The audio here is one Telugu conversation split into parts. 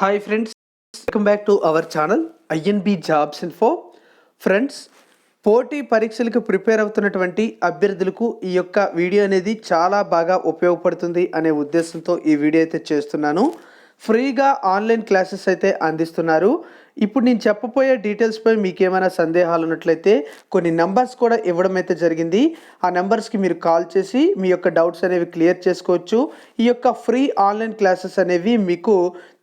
Hi friends welcome back to our channel INB jobs info friends పోటీ పరీక్షలకు ప్రిపేర్ అవుతున్నటువంటి అభ్యర్థులకు ఈ యొక్క వీడియో అనేది చాలా బాగా ఉపయోగపడుతుంది అనే ఉద్దేశంతో ఈ వీడియో అయితే చేస్తున్నాను. ఫ్రీగా ఆన్లైన్ క్లాసెస్ అయితే అందిస్తున్నారు. ఇప్పుడు నేను చెప్పబోయే డీటెయిల్స్పై మీకు ఏమైనా సందేహాలు ఉన్నట్లయితే కొన్ని నెంబర్స్ కూడా ఇవ్వడం అయితే జరిగింది. ఆ నెంబర్స్కి మీరు కాల్ చేసి మీ యొక్క డౌట్స్ అనేవి క్లియర్ చేసుకోవచ్చు. ఈ యొక్క ఫ్రీ ఆన్లైన్ క్లాసెస్ అనేవి మీకు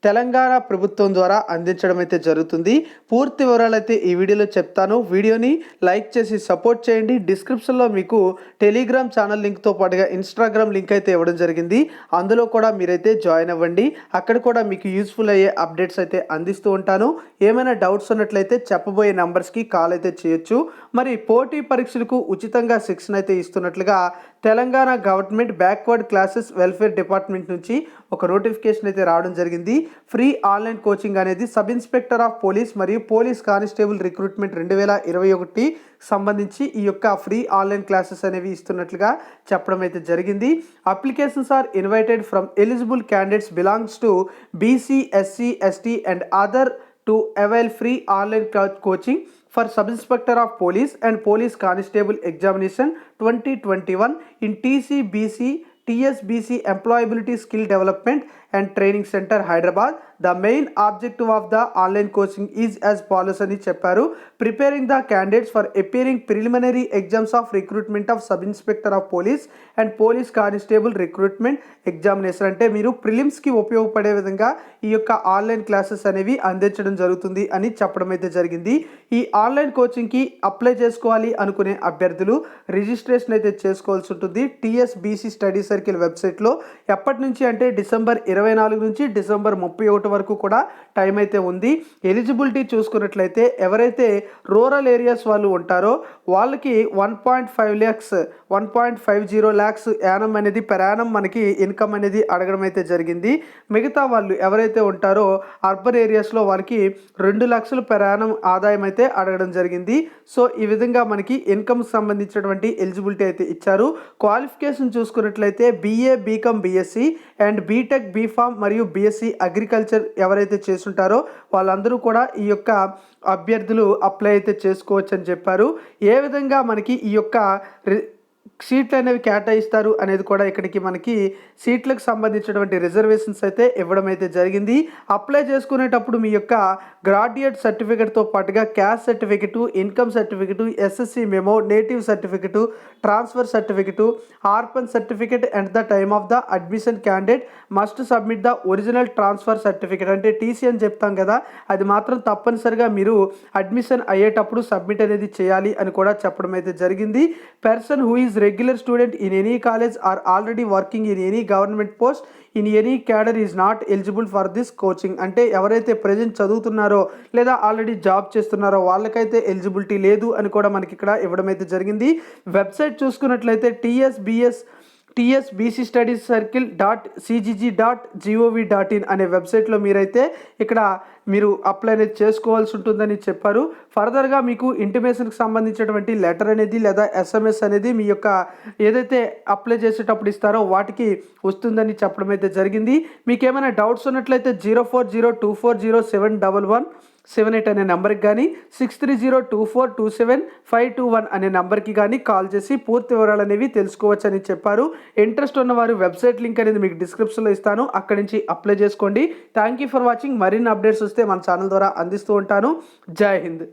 తెలంగాణ ప్రభుత్వం ద్వారా అందించడం అయితే జరుగుతుంది. పూర్తి వివరాలు అయితే ఈ వీడియోలో చెప్తాను. వీడియోని లైక్ చేసి సపోర్ట్ చేయండి. డిస్క్రిప్షన్లో మీకు టెలిగ్రామ్ ఛానల్ లింక్తో పాటుగా ఇన్స్టాగ్రామ్ లింక్ అయితే ఇవ్వడం జరిగింది. అందులో కూడా మీరైతే జాయిన్ అవ్వండి. అక్కడ కూడా మీకు యూస్ఫుల్ అయ్యే అప్డేట్స్ అయితే అందిస్తూ ఉంటాను. ఏమైనా డౌట్స్ ఉన్నట్లయితే చెప్పబోయే నంబర్స్కి కాల్ అయితే చేయొచ్చు. మరి పోటీ పరీక్షలకు ఉచితంగా శిక్షణ అయితే ఇస్తున్నట్లుగా Telangana government backward classes welfare department నుంచి ఒక నోటిఫికేషన్ అయితే రావడం జరిగింది. ఫ్రీ ఆన్లైన్ కోచింగ్ అనేది సబ్ ఇన్స్పెక్టర్ ఆఫ్ పోలీస్ మరియు పోలీస్ కానిస్టేబుల్ రిక్రూట్మెంట్ రెండు వేల ఇరవై ఒకటి సంబంధించి ఈ యొక్క ఫ్రీ ఆన్లైన్ క్లాసెస్ అనేవి ఇస్తున్నట్లుగా చెప్పడం అయితే జరిగింది. Applications are invited from eligible candidates belongs to BC SC ST and other to avail free online coaching for Sub-Inspector of Police and Police Constable Examination 2021 in TCBC TSBC Employability Skill Development and training centre Hyderabad the main objective of the online coaching is as follows అని చెప్పారు preparing the candidates for appearing preliminary exams of recruitment of sub inspector of police and police constable recruitment examination అంటే మీరు ప్రిలిమ్స్కి ఉపయోగపడే విధంగా ఈ యొక్క ఆన్లైన్ క్లాసెస్ అనేవి అందించడం జరుగుతుంది అని చెప్పడం అయితే జరిగింది. ఈ ఆన్లైన్ కోచింగ్కి అప్లై చేసుకోవాలి అనుకునే అభ్యర్థులు రిజిస్ట్రేషన్ అయితే చేసుకోవాల్సి ఉంటుంది. టీఎస్బీసీ స్టడీ సర్కిల్ వెబ్సైట్లో ఎప్పటి నుంచి అంటే డిసెంబర్ ఇరవై నాలుగు నుంచి డిసెంబర్ ముప్పై ఒకటి వరకు కూడా టైం అయితే ఉంది. ఎలిజిబిలిటీ చూసుకున్నట్లయితే ఎవరైతే రూరల్ ఏరియాస్ వాళ్ళు ఉంటారో వాళ్ళకి one point five lakhs one point five zero lakhs Yanam అనేది ప్రయాణం మనకి ఇన్కమ్ అనేది అడగడం అయితే జరిగింది. మిగతా వాళ్ళు ఎవరైతే ఉంటారో అర్బన్ ఏరియాస్లో వాళ్ళకి రెండు లక్షలు ప్రయాణం ఆదాయం అయితే అడగడం జరిగింది. సో ఈ విధంగా మనకి ఇన్కమ్ సంబంధించినటువంటి ఎలిజిబిలిటీ అయితే ఇచ్చారు. క్వాలిఫికేషన్ చూసుకున్నట్లయితే BA BCom BSc and BTech BPharm మరియు బీఎస్సీ అగ్రికల్చర్ ఎవరైతే చేస్తుంటారో వాళ్ళందరూ కూడా ఈ యొక్క అభ్యర్థులు అప్లై అయితే చేసుకోవచ్చు అని చెప్పారు. ఏ విధంగా మనకి ఈ యొక్క సీట్లు అనేవి కేటాయిస్తారు అనేది కూడా ఇక్కడికి మనకి సీట్లకు సంబంధించినటువంటి రిజర్వేషన్స్ అయితే ఇవ్వడం అయితే జరిగింది. అప్లై చేసుకునేటప్పుడు మీ యొక్క గ్రాడ్యుయేట్ సర్టిఫికెట్తో పాటుగా caste certificate income certificate SSC memo native certificate transfer certificate orphan certificate and the time of the admission candidate must submit the original transfer certificate. అంటే టీసీ అని చెప్తాం కదా అది మాత్రం తప్పనిసరిగా మీరు అడ్మిషన్ అయ్యేటప్పుడు సబ్మిట్ అనేది చేయాలి అని కూడా చెప్పడం అయితే జరిగింది. Person who is regular student in any college or already working in any government post in any cadre is not eligible for this coaching అంటే ఎవరైతే ప్రజెంట్ చదువుతున్నారో లేదా ఆల్రెడీ జాబ్ చేస్తున్నారో వాళ్ళకైతే ఎలిజిబిలిటీ లేదు అని కూడా మనకి ఇక్కడ ఇవ్వడం అయితే జరిగింది. వెబ్సైట్ చూసుకున్నట్లయితే TSBS TS BC studies circle dot CGG dot GOV dot in అనే వెబ్సైట్లో మీరైతే ఇక్కడ మీరు అప్లై అనేది చేసుకోవాల్సి ఉంటుందని చెప్పారు. ఫర్దర్గా మీకు ఇంటిమేషన్కి సంబంధించినటువంటి లెటర్ అనేది లేదా ఎస్ఎంఎస్ అనేది మీ యొక్క ఏదైతే అప్లై చేసేటప్పుడు ఇస్తారో వాటికి వస్తుందని చెప్పడం అయితే జరిగింది. మీకు ఏమైనా డౌట్స్ ఉన్నట్లయితే zero four zero two four zero seven double one seven eight అనే నెంబర్కి కానీ six three zero two four two seven five two one అనే నెంబర్కి కానీ కాల్ చేసి పూర్తి వివరాలు అనేవి తెలుసుకోవచ్చని చెప్పారు. ఇంట్రెస్ట్ ఉన్నవారు వెబ్సైట్ లింక్ అనేది మీకు డిస్క్రిప్షన్లో ఇస్తాను. అక్కడి నుంచి అప్లై చేసుకోండి. థ్యాంక్ యూ ఫర్ వాచింగ్ మరిన్ని అప్డేట్స్ వస్తే మన ఛానల్ ద్వారా అందిస్తూ ఉంటాను. జై హింద్.